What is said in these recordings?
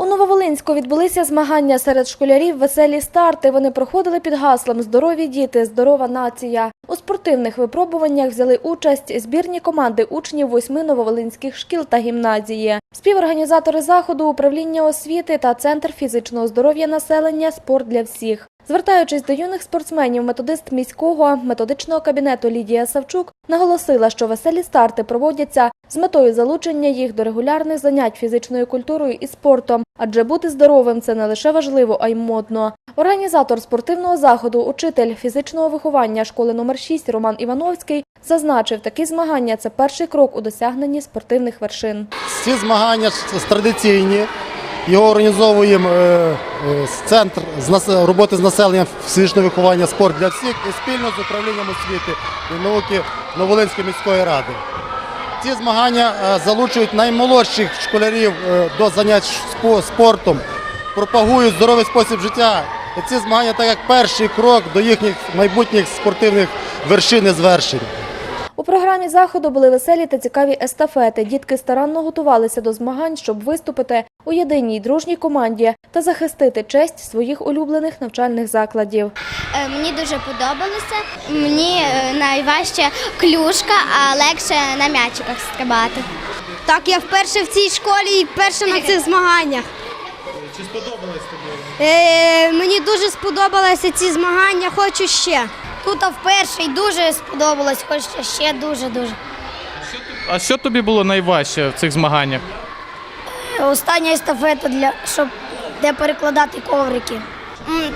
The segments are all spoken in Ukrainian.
У Нововолинську відбулися змагання серед школярів «Веселі старти». Вони проходили під гаслом «Здорові діти, здорова нація». У спортивних випробуваннях взяли участь збірні команди учнів восьми нововолинських шкіл та гімназії. Співорганізатори заходу, управління освіти та Центр фізичного здоров'я населення «Спорт для всіх». Звертаючись до юних спортсменів, методист міського методичного кабінету Лідія Савчук наголосила, що веселі старти проводяться з метою залучення їх до регулярних занять фізичною культурою і спортом, адже бути здоровим це не лише важливо, а й модно. Організатор спортивного заходу, учитель фізичного виховання школи номер 6 Роман Івановський зазначив, такі змагання це перший крок у досягненні спортивних вершин. Ці змагання традиційні. Його організовуємо е, е, центр роботи з населенням фізичного виховання спорт для всіх і спільно з управлінням освіти і науки Новолинської міської ради. Ці змагання е, залучують наймолодших школярів е, до занять спортом, пропагують здоровий спосіб життя. Ці змагання так як перший крок до їхніх майбутніх спортивних вершин і звершень. У програмі заходу були веселі та цікаві естафети. Дітки старанно готувалися до змагань, щоб виступити у єдиній дружній команді та захистити честь своїх улюблених навчальних закладів. Е, Мені дуже подобалося. Мені е, найважче клюшка, а легше на м'ячиках стрибати. Так, я вперше в цій школі і вперше на цих змаганнях. Чи сподобалось тобі? Е, мені дуже сподобалися ці змагання, хочу ще. Тут вперше і дуже сподобалось, хочеться ще дуже-дуже. А що тобі було найважче в цих змаганнях? Остання естафета для щоб де перекладати коврики.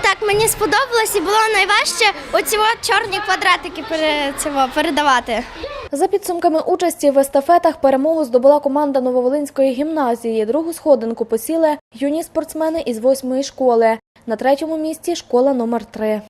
Так, мені сподобалось і було найважче оці от чорні квадратики пере, цього, передавати. За підсумками участі в естафетах перемогу здобула команда Нововолинської гімназії. Другу сходинку посіли юні спортсмени із восьмої школи. На третьому місці школа номер 3